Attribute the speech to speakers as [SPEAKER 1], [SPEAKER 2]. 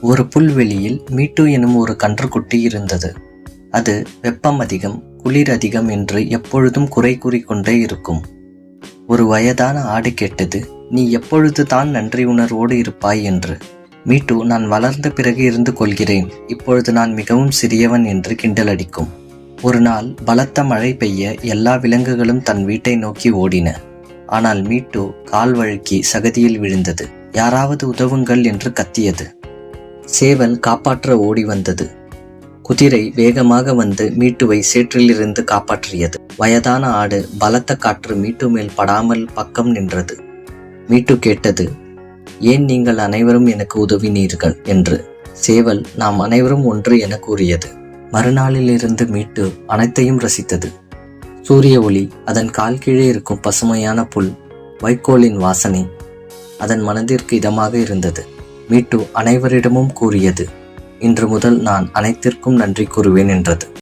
[SPEAKER 1] ஒரு புல்வெளியில் மீட்டு எனும் ஒரு கன்றுக்குட்டி இருந்தது. அது வெப்பம் அதிகம் குளிர் அதிகம் என்று எப்பொழுதும் குறை கூறிக்கொண்டே இருக்கும். ஒரு வயதான ஆடு கேட்டது நீ எப்பொழுது தான் நன்றி உணர்வோடு இருப்பாய்? என்று. மீட்டு நான் வளர்ந்த பிறகு இருந்து கொள்கிறேன். இப்பொழுது நான் மிகவும் சிறியவன் என்று கிண்டலடிக்கும் ஒரு நாள் பலத்த மழை பெய்ய எல்லா விலங்குகளும் தன் வீட்டை நோக்கி ஓடின. ஆனால் மீட்டு கால் வழுக்கி சகதியில் விழுந்தது. யாராவது உதவுங்கள் என்று கத்தியது. சேவல் காப்பாற்ற ஓடி வந்தது. குதிரை வேகமாக வந்து மீட்டுவை சேற்றிலிருந்து காப்பாற்றியது. வயதான ஆடு பலத்த காற்று மீட்டு மேல் படாமல் பக்கம் நின்றது. மீட்டு கேட்டது ஏன் நீங்கள் அனைவரும் எனக்கு உதவினீர்கள்? என்று. சேவல் நாம் அனைவரும் ஒன்று என கூறியது. மறுநாளிலிருந்து மீட்டு அனைத்தையும் ரசித்தது. சூரிய ஒளி அதன் கால் கீழே இருக்கும் பசுமையான புல் வைக்கோலின் வாசனை அதன் மனதிற்கு இதமாக இருந்தது. மீட்டு அனைவரிடமும் கூறியது. இன்று முதல் நான் அனைத்திற்கும் நன்றி கூறுவேன் என்றது.